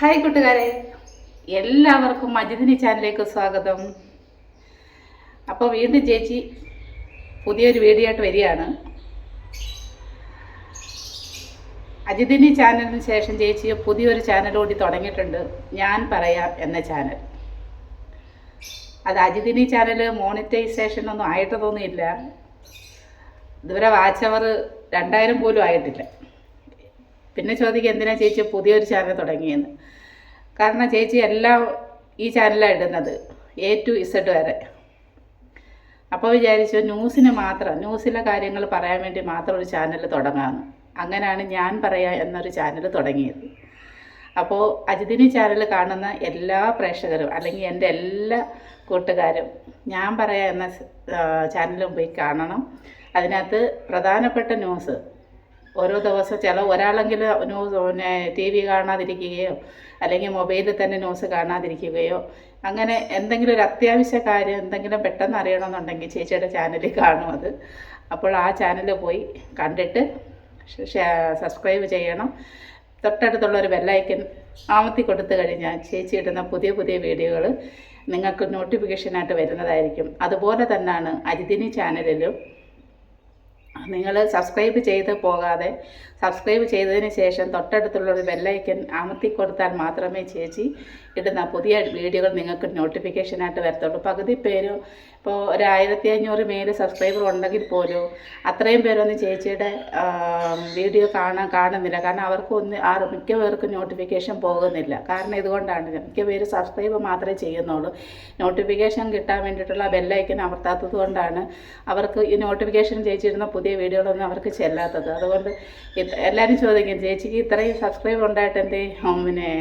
Hi കൂട്ടുകാരെ. എല്ലാവർക്കും മജിദിനി ചാനലിലേക്ക് സ്വാഗതം. അപ്പോൾ വീണ്ടും ചേച്ചി പുതിയൊരു വീഡിയോ ആയിട്ട് വരികയാണ്. അജിതിനി ചാനലിന് ശേഷം ചേച്ചി പുതിയൊരു ചാനൽ കൂടി തുടങ്ങിയിട്ടുണ്ട്. ഞാൻ പറയാം എന്ന ചാനൽ. അത് അജിതിനി ചാനൽ മോണിറ്റൈസേഷൻ ഒന്നും ആയിട്ടതൊന്നുമില്ല. ഇതുവരെ വാച്ച് അവർ രണ്ടായിരം പോലും ആയിട്ടില്ല. പിന്നെ ചോദിക്കുക എന്തിനാ ചേച്ചി പുതിയൊരു ചാനൽ തുടങ്ങിയെന്ന്? കാരണം ചേച്ചി എല്ലാം ഈ ചാനലാണ് ഇടുന്നത് എ ടു ഇസഡ് വരെ. അപ്പോൾ വിചാരിച്ചു ന്യൂസിന് മാത്രം ന്യൂസിലെ കാര്യങ്ങൾ പറയാൻ വേണ്ടി മാത്രം ഒരു ചാനൽ തുടങ്ങാമെന്ന് അങ്ങനെയാണ് ഞാൻ പറയാ എന്നൊരു ചാനൽ തുടങ്ങിയത്. അപ്പോൾ അജിതിനി ചാനൽ കാണുന്ന എല്ലാ പ്രേക്ഷകരും അല്ലെങ്കിൽ എന്റെ എല്ലാ കൂട്ടുകാരും ഞാൻ പറയാ എന്ന ചാനലും പോയി കാണണം. അതിനകത്ത് പ്രധാനപ്പെട്ട ന്യൂസ് ഓരോ ദിവസം ചില ഒരാളെങ്കിലും ന്യൂസ് പിന്നെ ടി വി കാണാതിരിക്കുകയോ അല്ലെങ്കിൽ മൊബൈലിൽ തന്നെ ന്യൂസ് കാണാതിരിക്കുകയോ അങ്ങനെ എന്തെങ്കിലും ഒരു അത്യാവശ്യ കാര്യം എന്തെങ്കിലും പെട്ടെന്ന് അറിയണമെന്നുണ്ടെങ്കിൽ ചേച്ചിയുടെ ചാനലിൽ കാണും അത്. അപ്പോൾ ആ ചാനലിൽ പോയി കണ്ടിട്ട് സബ്സ്ക്രൈബ് ചെയ്യണം. തൊട്ടടുത്തുള്ള ഒരു ബെല്ലൈക്കൻ ആമത്തി കൊടുത്തു കഴിഞ്ഞാൽ ചേച്ചി ഇടുന്ന പുതിയ പുതിയ വീഡിയോകൾ നിങ്ങൾക്ക് നോട്ടിഫിക്കേഷനായിട്ട് വരുന്നതായിരിക്കും. അതുപോലെ തന്നെയാണ് അജിതിനി ചാനലിലും നിങ്ങൾ സബ്സ്ക്രൈബ് ചെയ്ത് പോകാതെ സബ്സ്ക്രൈബ് ചെയ്തതിന് ശേഷം തൊട്ടടുത്തുള്ള ഒരു ബെല്ലൈക്കൻ അമർത്തി കൊടുത്താൽ മാത്രമേ ചേച്ചി ഇടുന്ന പുതിയ വീഡിയോകൾ നിങ്ങൾക്ക് നോട്ടിഫിക്കേഷനായിട്ട് വരത്തുള്ളൂ. പകുതി പേരും ഇപ്പോൾ ഒരു ആയിരത്തി അഞ്ഞൂറ് മേൽ സബ്സ്ക്രൈബർ ഉണ്ടെങ്കിൽ പോലും അത്രയും പേരൊന്നും ചേച്ചിയുടെ വീഡിയോ കാണാൻ കാണുന്നില്ല. കാരണം അവർക്ക് ഒന്ന് മിക്ക പേർക്കും നോട്ടിഫിക്കേഷൻ പോകുന്നില്ല. കാരണം ഇതുകൊണ്ടാണ് മിക്ക പേര് സബ്സ്ക്രൈബ് മാത്രമേ ചെയ്യുന്നുള്ളൂ. നോട്ടിഫിക്കേഷൻ കിട്ടാൻ വേണ്ടിയിട്ടുള്ള ബെല്ലൈക്കൻ അമർത്താത്തത് കൊണ്ടാണ് അവർക്ക് ഈ നോട്ടിഫിക്കേഷൻ ചേച്ചിയിടുന്ന പുതിയ വീഡിയോകളൊന്നും അവർക്ക് ചെല്ലാത്തത്. അതുകൊണ്ട് എല്ലാവരും ചോദിക്കും ചേച്ചിക്ക് ഇത്രയും സബ്സ്ക്രൈബ് ഉണ്ടായിട്ട് എന്തേ? പിന്നെ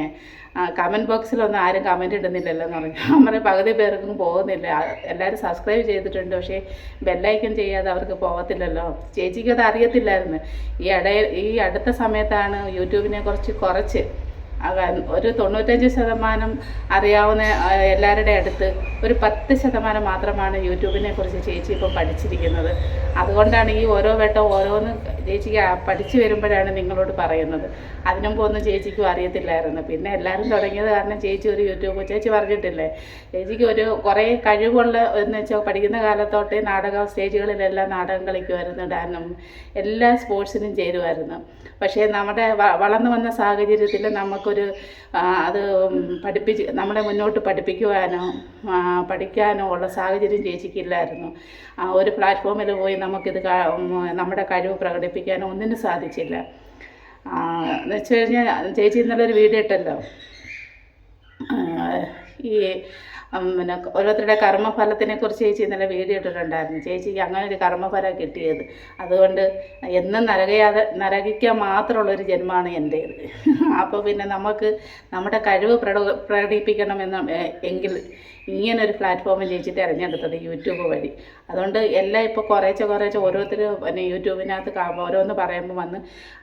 കമന്റ് ബോക്സിലൊന്നും ആരും കമന്റ് ഇടുന്നില്ലല്ലോ എന്ന് പറഞ്ഞു. നമ്മുടെ പകുതി പേർക്കും പോകുന്നില്ല. എല്ലാവരും സബ്സ്ക്രൈബ് ചെയ്തിട്ടുണ്ട്. പക്ഷേ ബെല്ലൈക്കൻ ചെയ്യാതെ അവർക്ക് പോകത്തില്ലല്ലോ ചേച്ചിക്ക് അത് അറിയത്തില്ലായിരുന്നു. ഈ ഇടയിൽ ഈ അടുത്ത സമയത്താണ് യൂട്യൂബിനെ കുറച്ച് കുറച്ച് ഒരു തൊണ്ണൂറ്റഞ്ച് ശതമാനം അറിയാവുന്ന എല്ലാവരുടെ അടുത്ത് ഒരു പത്ത് ശതമാനം മാത്രമാണ് യൂട്യൂബിനെ കുറിച്ച് ചേച്ചി ഇപ്പം പഠിച്ചിരിക്കുന്നത്. അതുകൊണ്ടാണ് ഈ ഓരോ വട്ടം ഓരോന്ന് ചേച്ചിക്ക് പഠിച്ചു വരുമ്പോഴാണ് നിങ്ങളോട് പറയുന്നത്. അതിനും പോകുന്ന ചേച്ചിക്കും അറിയത്തില്ലായിരുന്നു. പിന്നെ എല്ലാവരും തുടങ്ങിയത് കാരണം ചേച്ചി ഒരു യൂട്യൂബ് ചേച്ചി പറഞ്ഞിട്ടില്ലേ? ചേച്ചിക്ക് ഒരു കുറേ കഴിവുള്ള എന്ന് വെച്ചാൽ പഠിക്കുന്ന കാലത്തോട്ടേ നാടക സ്റ്റേജുകളിലെല്ലാം നാടകം കളിക്കുമായിരുന്നു ഡാനും എല്ലാ സ്പോർട്സിനും ചേരുമായിരുന്നു. പക്ഷേ നമ്മുടെ വളർന്നു വന്ന സാഹചര്യത്തിൽ ആ, അത് പഠിപ്പിച്ച് നമ്മളെ മുന്നോട്ട് പഠിപ്പിക്കുവാനോ പഠിക്കാനോ ഉള്ള സാഹചര്യം ചേച്ചിക്കില്ലായിരുന്നു. ഒരു പ്ലാറ്റ്ഫോമിൽ പോയി നമുക്കിത് നമ്മുടെ കഴിവ് പ്രകടിപ്പിക്കാനോ ഒന്നിനും സാധിച്ചില്ല. എന്ന് വെച്ച് കഴിഞ്ഞാൽ ചേച്ചി ഇന്നലെ ഒരു വീഡിയോ ഇട്ടല്ലോ. ഈ പിന്നെ ഓരോരുത്തരുടെ കർമ്മഫലത്തിനെ കുറിച്ച് ചേച്ചി ഇന്നലെ വീഡിയോ ഇട്ടിട്ടുണ്ടായിരുന്നു. ചേച്ചിക്ക് അങ്ങനെ ഒരു കർമ്മഫലം കിട്ടിയത്. അതുകൊണ്ട് എന്നും നരകയാതെ നരകിക്കാൻ മാത്രമുള്ളൊരു ജന്മമാണ് എന്റേത് അപ്പോൾ പിന്നെ നമുക്ക് നമ്മുടെ കഴിവ് പ്രക പ്രകടിപ്പിക്കണമെന്ന് എങ്കിൽ ഇങ്ങനൊരു പ്ലാറ്റ്ഫോമിൽ ചേച്ചി തിരഞ്ഞെടുത്തത് യൂട്യൂബ് വഴി. അതുകൊണ്ട് എല്ലാം ഇപ്പോൾ കുറേശ്ശെ കുറേശ്ശെ ഓരോരുത്തർ പിന്നെ യൂട്യൂബിനകത്ത് ഓരോന്ന് പറയുമ്പോൾ വന്ന്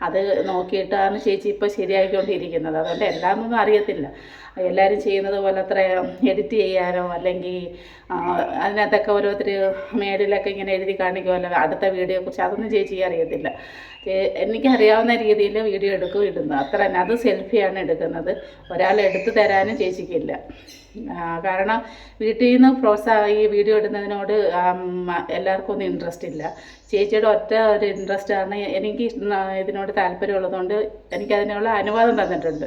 അത് നോക്കിയിട്ടാണ് ചേച്ചി ഇപ്പോൾ ശരിയാക്കിക്കൊണ്ടിരിക്കുന്നത് അതുകൊണ്ട് എല്ലാമൊന്നും അറിയത്തില്ല. എല്ലാവരും ചെയ്യുന്നത് പോലെ അത്ര എഡിറ്റ് ചെയ്യാനോ അല്ലെങ്കിൽ അതിനകത്തൊക്കെ ഓരോരുത്തർ മേഡിലൊക്കെ ഇങ്ങനെ എഴുതി കാണിക്കുമല്ലോ അടുത്ത വീഡിയോയെക്കുറിച്ച് അതൊന്നും ചേച്ചിക്ക് അറിയത്തില്ല. എനിക്കറിയാവുന്ന രീതിയിൽ വീഡിയോ എടുക്കും ഇടുന്നു അത്ര തന്നെ. അത് സെൽഫിയാണ് എടുക്കുന്നത്. ഒരാൾ എടുത്തു തരാനും ചേച്ചിക്കില്ല. കാരണം വീട്ടിൽ നിന്ന് പ്രോത്സാഹ ഈ വീഡിയോ ഇടുന്നതിനോട് എല്ലാവർക്കും ഒന്നും ഇൻട്രസ്റ്റ് ഇല്ല. ചേച്ചിയുടെ ഒറ്റ ഒരു ഇൻട്രസ്റ്റ് ആണ് എനിക്ക് ഇതിനോട് താല്പര്യമുള്ളതുകൊണ്ട് എനിക്കതിനുള്ള അനുവാദം തന്നിട്ടുണ്ട്.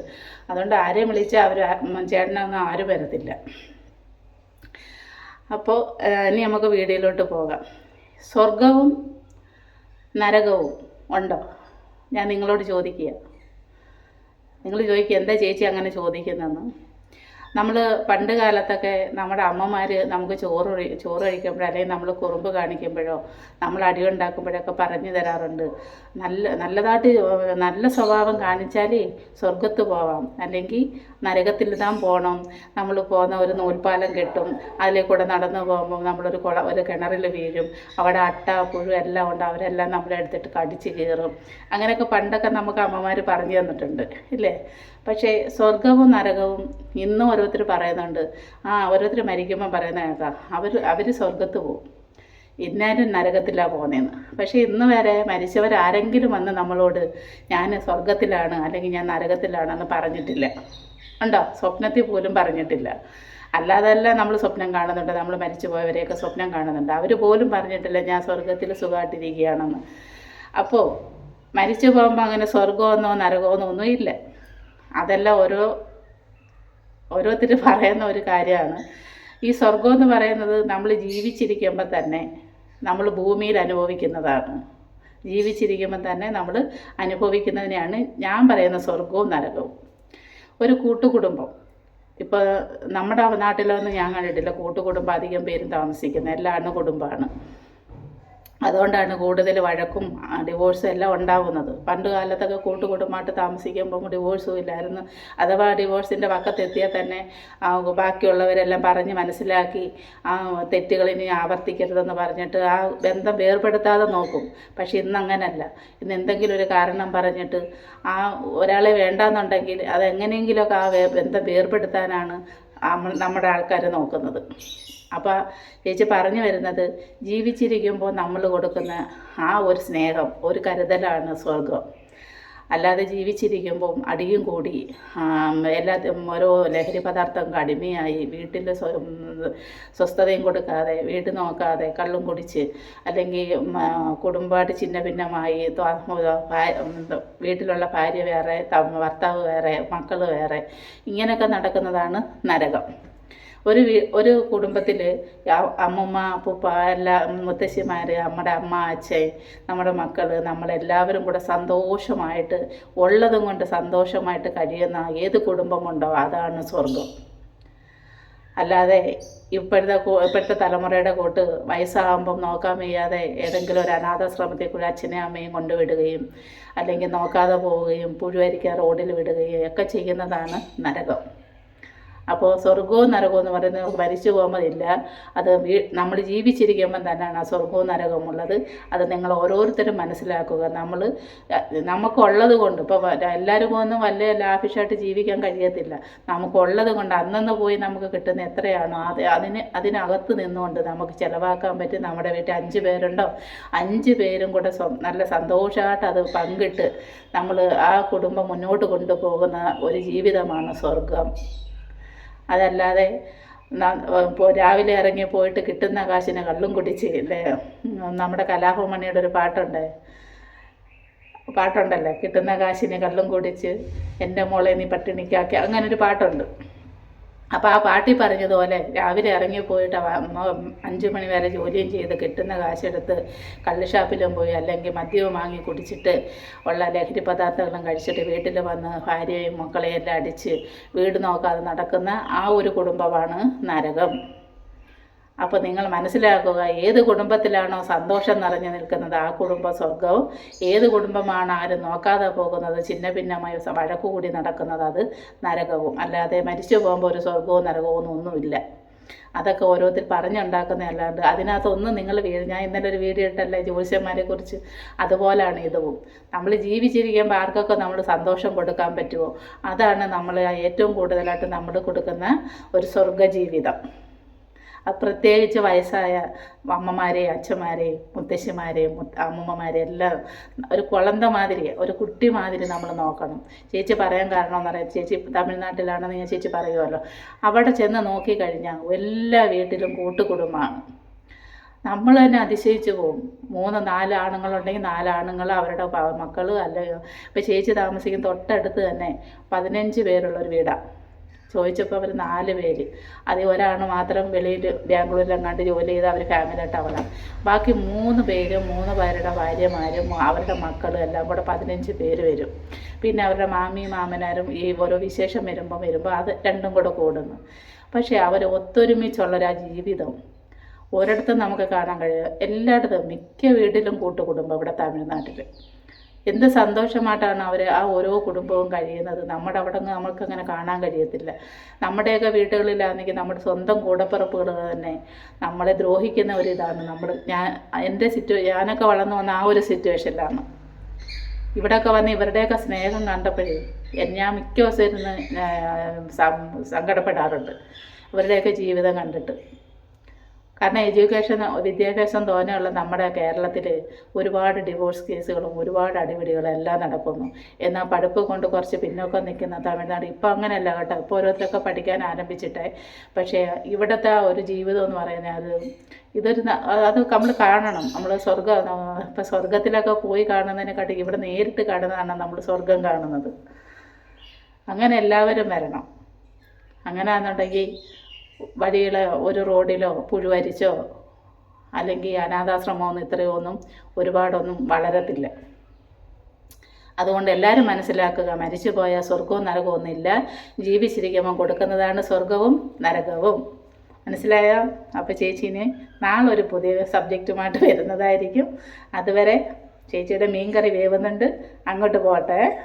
അതുകൊണ്ട് ആരെയും വിളിച്ചാൽ അവർ ചേട്ടനൊന്നും ആരും വരത്തില്ല. അപ്പോൾ ഇനി നമുക്ക് വീഡിയോയിലോട്ട് പോകാം. സ്വർഗവും നരകവും. ഉണ്ടോ? ഞാൻ നിങ്ങളോട് ചോദിക്കുക. നിങ്ങൾ ചോദിക്കുക എന്താ ചേച്ചി അങ്ങനെ ചോദിക്കുന്നതെന്ന്. നമ്മൾ പണ്ട് കാലത്തൊക്കെ നമ്മുടെ അമ്മമാർ നമുക്ക് ചോറ് ചോറ് കഴിക്കുമ്പോഴോ അല്ലെങ്കിൽ നമ്മൾ കുറുമ്പ് കാണിക്കുമ്പോഴോ നമ്മൾ അടി ഉണ്ടാക്കുമ്പോഴൊക്കെ പറഞ്ഞു തരാറുണ്ട്. നല്ല നല്ലതായിട്ട് നല്ല സ്വഭാവം കാണിച്ചാലേ സ്വർഗത്ത് പോവാം. അല്ലെങ്കിൽ നരകത്തിൽ താൻ പോകണം നമ്മൾ പോകുന്ന ഒരു നൂൽപ്പാലം കെട്ടും. അതിലെ കൂടെ നടന്നു പോകുമ്പോൾ നമ്മളൊരു കുള ഒരു കിണറിൽ വീഴും. അവിടെ അട്ട പുഴു എല്ലാം ഉണ്ട്. അവരെല്ലാം നമ്മളെ എടുത്തിട്ട് കടിച്ച് കീറും. അങ്ങനെയൊക്കെ പണ്ടൊക്കെ നമുക്ക് അമ്മമാർ പറഞ്ഞു തന്നിട്ടുണ്ട്. ഇല്ലേ? പക്ഷേ സ്വർഗവും നരകവും ഇന്നും ഓരോരുത്തർ പറയുന്നുണ്ട്. ആ ഓരോരുത്തർ മരിക്കുമ്പോൾ പറയുന്ന കേൾക്കാം. അവർ അവർ സ്വർഗത്ത് പോകും ഇന്നാലും നരകത്തിലാണ് പോകുന്നതെന്ന് പക്ഷേ ഇന്ന് വരെ മരിച്ചവരാരെങ്കിലും വന്ന് നമ്മളോട് ഞാൻ സ്വർഗത്തിലാണ് അല്ലെങ്കിൽ ഞാൻ നരകത്തിലാണെന്ന് പറഞ്ഞിട്ടില്ല. ഉണ്ടോ? സ്വപ്നത്തിൽ പോലും പറഞ്ഞിട്ടില്ല. അല്ലാതെല്ലാം നമ്മൾ സ്വപ്നം കാണുന്നുണ്ട്. നമ്മൾ മരിച്ചു പോയവരെയൊക്കെ സ്വപ്നം കാണുന്നുണ്ട്. അവർ പോലും പറഞ്ഞിട്ടില്ല ഞാൻ സ്വർഗത്തിൽ സുഖമായിട്ടിരിക്കുകയാണെന്ന്. അപ്പോൾ മരിച്ചു പോകുമ്പോൾ അങ്ങനെ സ്വർഗമെന്നോ നരകമെന്നോ ഒന്നും ഇല്ല. അതെല്ലാം ഓരോ ഓരോരുത്തർ പറയുന്ന ഒരു കാര്യമാണ്. ഈ സ്വർഗം എന്ന് പറയുന്നത് നമ്മൾ ജീവിച്ചിരിക്കുമ്പോൾ തന്നെ നമ്മൾ ഭൂമിയിൽ അനുഭവിക്കുന്നതാണ്. ജീവിച്ചിരിക്കുമ്പോൾ തന്നെ നമ്മൾ അനുഭവിക്കുന്നതിനെയാണ് ഞാൻ പറയുന്ന സ്വർഗവും നരകവും. ഒരു കൂട്ടുകുടുംബം. ഇപ്പോൾ നമ്മുടെ നാട്ടിലൊന്നും ഞാൻ കണ്ടിട്ടില്ല. കൂട്ടുകുടുംബം അധികം പേരും താമസിക്കുന്നത് എല്ലാ അണുകുടുംബമാണ്. അതുകൊണ്ടാണ് കൂടുതൽ വഴക്കും ഡിവോഴ്സും എല്ലാം ഉണ്ടാകുന്നത് പണ്ട് കാലത്തൊക്കെ കൂട്ടുകുടുംബമായിട്ട് താമസിക്കുമ്പോൾ ഡിവോഴ്സും ഇല്ലായിരുന്നു. അഥവാ ഡിവോഴ്സിന്റെ പക്കത്തെത്തിയാൽ തന്നെ ബാക്കിയുള്ളവരെല്ലാം പറഞ്ഞ് മനസ്സിലാക്കി ആ തെറ്റുകൾ ഇനി ആവർത്തിക്കരുതെന്ന് പറഞ്ഞിട്ട് ആ ബന്ധം വേർപെടുത്താതെ നോക്കും. പക്ഷെ ഇന്ന് അങ്ങനല്ല ഇന്ന് എന്തെങ്കിലും ഒരു കാരണം പറഞ്ഞിട്ട് ആ ഒരാളെ വേണ്ടാന്നുണ്ടെങ്കിൽ അതെങ്ങനെയെങ്കിലുമൊക്കെ ആ ബന്ധം വേർപെടുത്താനാണ് നമ്മുടെ ആൾക്കാർ നോക്കുന്നത്. അപ്പോൾ ചേച്ചി പറഞ്ഞു വരുന്നത് ജീവിച്ചിരിക്കുമ്പോൾ നമ്മൾ കൊടുക്കുന്ന ആ ഒരു സ്നേഹം ഒരു കരുതലാണ് സ്വർഗം അല്ലാതെ ജീവിച്ചിരിക്കുമ്പോൾ അടിയും കൂടി എല്ലാ ഓരോ ലഹരി പദാർത്ഥം അടിമയായി വീട്ടിൽ സ്വ- സ്വസ്ഥതയും കൊടുക്കാതെ വീട് നോക്കാതെ കള്ളും കുടിച്ച് അല്ലെങ്കിൽ കുടുംബമായിട്ട് ചിന്ന ഭിന്നമായി വീട്ടിലുള്ള ഭാര്യ വേറെ ഭർത്താവ് വേറെ മക്കൾ വേറെ ഇങ്ങനെയൊക്കെ നടക്കുന്നതാണ് നരകം. ഒരു ഒരു കുടുംബത്തിൽ അമ്മമ്മ അപ്പൂപ്പ എല്ലാ മുത്തശ്ശിമാർ നമ്മുടെ അമ്മ അച്ഛൻ നമ്മുടെ മക്കൾ നമ്മളെല്ലാവരും കൂടെ സന്തോഷമായിട്ട് ഉള്ളതും കൊണ്ട് സന്തോഷമായിട്ട് കഴിയുന്ന ഏത് കുടുംബമുണ്ടോ അതാണ് സ്വർഗം അല്ലാതെ ഇപ്പോഴത്തെ ഇപ്പോഴത്തെ തലമുറയുടെ കൂട്ട് വയസ്സാകുമ്പം നോക്കാൻ വയ്യാതെ ഏതെങ്കിലും ഒരു അനാഥാശ്രമത്തിൽ കൂടി അച്ഛനെയും അമ്മയും കൊണ്ടുവിടുകയും അല്ലെങ്കിൽ നോക്കാതെ പോവുകയും പുഴുവരിക്കാൻ റോഡിൽ വിടുകയും ഒക്കെ ചെയ്യുന്നതാണ് നരകം. അപ്പോൾ സ്വർഗവും നരകവും എന്ന് പറയുന്നത് നമുക്ക് മരിച്ചു പോകുമ്പോൾ ഇല്ല. അത് നമ്മൾ ജീവിച്ചിരിക്കുമ്പം തന്നെയാണ് ആ സ്വർഗവും നരകവും ഉള്ളത്. അത് നിങ്ങൾ ഓരോരുത്തരും മനസ്സിലാക്കുക. നമ്മൾ നമുക്കുള്ളത് കൊണ്ട് ഇപ്പോൾ എല്ലാവരും ഒന്നും വല്ല ലാഫിഷായിട്ട് ജീവിക്കാൻ കഴിയത്തില്ല. നമുക്കുള്ളത് കൊണ്ട് അന്നന്ന് പോയി നമുക്ക് കിട്ടുന്ന എത്രയാണോ അത് അതിന് അതിനകത്ത് നിന്നുകൊണ്ട് നമുക്ക് ചിലവാക്കാൻ പറ്റും. നമ്മുടെ വീട്ടിൽ അഞ്ച് പേരുണ്ടോ? അഞ്ച് പേരും കൂടെ നല്ല സന്തോഷമായിട്ട് അത് പങ്കിട്ട് നമ്മൾ ആ കുടുംബം മുന്നോട്ട് കൊണ്ടുപോകുന്ന ഒരു ജീവിതമാണ് സ്വർഗം അതല്ലാതെ രാവിലെ ഇറങ്ങി പോയിട്ട് കിട്ടുന്ന കാശിനെ കള്ളും കുടിച്ച് അല്ലേ നമ്മുടെ കലാഭമണിയുടെ ഒരു പാട്ടുണ്ട്. പാട്ടുണ്ടല്ലോ? കിട്ടുന്ന കാശിനെ കള്ളും കുടിച്ച് എന്റെ മോളെ നീ പട്ടിണിക്കാക്കി. അങ്ങനൊരു പാട്ടുണ്ട്. അപ്പോൾ ആ പാട്ടി പറഞ്ഞതുപോലെ രാവിലെ ഇറങ്ങി പോയിട്ട് അഞ്ച് മണി വരെ ജോലിയും ചെയ്ത് കിട്ടുന്ന കാശെടുത്ത് കള്ള് ഷാപ്പിലും പോയി അല്ലെങ്കിൽ മദ്യവും വാങ്ങി കുടിച്ചിട്ട് ഉള്ള ലഹരി പദാർത്ഥങ്ങളും കഴിച്ചിട്ട് വീട്ടിൽ വന്ന് ഭാര്യയും മക്കളെയും എല്ലാം അടിച്ച് വീട് നോക്കാതെ നടക്കുന്ന ആ ഒരു കുടുംബമാണ് നരകം. അപ്പോൾ നിങ്ങൾ മനസ്സിലാക്കുക ഏത് കുടുംബത്തിലാണോ സന്തോഷം നിറഞ്ഞു നിൽക്കുന്നത് ആ കുടുംബ സ്വർഗവും ഏത് കുടുംബമാണ് ആരും നോക്കാതെ പോകുന്നത് ചിന്ന ഭിന്നമായി വഴക്കുകൂടി കൂടി നടക്കുന്നത് അത് നരകവും. അല്ലാതെ മരിച്ചു പോകുമ്പോൾ ഒരു സ്വർഗവും നരകവും ഒന്നും ഒന്നുമില്ല അതൊക്കെ ഓരോരുത്തർ പറഞ്ഞുണ്ടാക്കുന്നതല്ലാണ്ട് അതിനകത്തൊന്നും നിങ്ങൾ വീട് ഞാൻ ഇന്നലെ ഒരു വീഡിയോ ഇട്ടല്ലേ ജ്യോതിഷന്മാരെ കുറിച്ച്? അതുപോലാണ് ഇതും. നമ്മൾ ജീവിച്ചിരിക്കുമ്പോൾ ആർക്കൊക്കെ നമ്മൾ സന്തോഷം കൊടുക്കാൻ പറ്റുമോ? അതാണ് നമ്മൾ ഏറ്റവും കൂടുതലായിട്ട് നമ്മൾ കൊടുക്കുന്ന ഒരു സ്വർഗ ജീവിതം പ്രത്യേകിച്ച് വയസ്സായ അമ്മമാരെയും അച്ഛന്മാരെയും മുത്തശ്ശിമാരെയും അമ്മമ്മമാരെ എല്ലാം ഒരു കുളന്ത മാതിരി ഒരു കുട്ടി മാതിരി നമ്മൾ നോക്കണം. ചേച്ചി പറയാൻ കാരണം എന്ന് പറയാം ചേച്ചി തമിഴ്നാട്ടിലാണെന്ന് ഞാൻ ചേച്ചി പറയുമല്ലോ അവിടെ ചെന്ന് നോക്കിക്കഴിഞ്ഞാൽ എല്ലാ വീട്ടിലും കൂട്ടുകുടുംബമാണ് നമ്മൾ തന്നെ അതിശയിച്ചു പോകും മൂന്ന് നാല് ആണുങ്ങളുണ്ടെങ്കിൽ നാല് ആണുങ്ങൾ അവരുടെ മക്കൾ അല്ലെങ്കിൽ ഇപ്പോൾ ചേച്ചി താമസിക്കുന്ന തൊട്ടടുത്ത് തന്നെ പതിനഞ്ച് പേരുള്ള ഒരു വീടാണ് ചോദിച്ചപ്പോൾ അവർ നാല് പേര്. അതിൽ ഒരാൾ മാത്രം വെളിയിൽ ബാംഗ്ലൂരിലെങ്ങാണ്ട് ജോലി ചെയ്ത് അവർ ഫാമിലിയായിട്ട് അവിടെ. ബാക്കി മൂന്ന് പേര് മൂന്ന് പേരുടെ ഭാര്യമാരും അവരുടെ മക്കളും എല്ലാം കൂടെ പതിനഞ്ച് പേര് വരും. പിന്നെ അവരുടെ മാമിയും മാമനാരും ഈ ഓരോ വിശേഷം വരുമ്പോൾ വരുമ്പോൾ അത് രണ്ടും കൂടെ കൂടുന്നു. പക്ഷേ അവർ ഒത്തൊരുമിച്ചുള്ളൊരു ആ ജീവിതം. ഒരിടത്തും നമുക്ക് കാണാൻ കഴിയുക എല്ലായിടത്തും മിക്ക വീട്ടിലും കൂട്ടുകുടുംബം ഇവിടെ തമിഴ്നാട്ടിൽ എന്ത് സന്തോഷമായിട്ടാണ് അവർ ആ ഓരോ കുടുംബവും കഴിയുന്നത്? നമ്മുടെ അവിടെ നിന്ന് നമുക്ക് അങ്ങനെ കാണാൻ കഴിയത്തില്ല. നമ്മുടെയൊക്കെ വീടുകളിലാണെങ്കിൽ നമ്മുടെ സ്വന്തം കൂടപ്പിറപ്പുകൾ തന്നെ നമ്മളെ ദ്രോഹിക്കുന്ന ഒരു ഇതാണ്. നമ്മൾ ഞാൻ എന്റെ സിറ്റുവേ ഞാനൊക്കെ വളർന്നു വന്ന ആ ഒരു സിറ്റുവേഷനിലാണ്. ഇവിടെയൊക്കെ വന്ന് ഇവരുടെയൊക്കെ സ്നേഹം കണ്ടപ്പോഴേ ഞാൻ മിക്ക ദിവസം ഇരുന്ന് സങ്കടപ്പെടാറുണ്ട്. ഇവരുടെയൊക്കെ ജീവിതം കണ്ടിട്ട്. കാരണം എഡ്യൂക്കേഷൻ വിദ്യാഭ്യാസം തോനെയുള്ള നമ്മുടെ കേരളത്തിൽ ഒരുപാട് ഡിവോഴ്സ് കേസുകളും ഒരുപാട് അടിപിടികളും എല്ലാം നടക്കുന്നു. എന്നാൽ പഠിപ്പ് കൊണ്ട് കുറച്ച് പിന്നോക്കം നിൽക്കുന്ന തമിഴ്നാട് ഇപ്പോൾ അങ്ങനെയല്ല കേട്ടോ. ഇപ്പോൾ ഓരോരുത്തരൊക്കെ പഠിക്കാൻ ആരംഭിച്ചിട്ടേ. പക്ഷേ ഇവിടുത്തെ ഒരു ജീവിതം എന്ന് പറയുന്നത് അത് ഇതൊരു അത് നമ്മൾ കാണണം. നമ്മൾ സ്വർഗം ഇപ്പം സ്വർഗത്തിലൊക്കെ പോയി കാണുന്നതിനെക്കാട്ടി ഇവിടെ നേരിട്ട് കാണുന്നതാണ് നമ്മൾ സ്വർഗം കാണുന്നത്. അങ്ങനെ എല്ലാവരും വരണം. അങ്ങനെയാണെന്നുണ്ടെങ്കിൽ വഴിയിൽ ഒരു റോഡിലോ പുഴുവരിച്ചോ അല്ലെങ്കിൽ അനാഥാശ്രമമൊന്നും ഇത്രയോ ഒന്നും ഒരുപാടൊന്നും വളരത്തില്ല. അതുകൊണ്ട് എല്ലാവരും മനസ്സിലാക്കുക മരിച്ചു പോയാൽ സ്വർഗവും നരകവും ഒന്നുമില്ല ജീവിച്ചിരിക്കുമ്പോൾ കൊടുക്കുന്നതാണ് സ്വർഗവും നരകവും. മനസ്സിലായോ? അപ്പോൾ ചേച്ചീനെ നാളെ ഒരു പുതിയ സബ്ജക്റ്റുമായിട്ട് വരുന്നതായിരിക്കും. അതുവരെ ചേച്ചിയുടെ മീൻകറി വേവുന്നുണ്ട്. അങ്ങോട്ട് പോട്ടെ.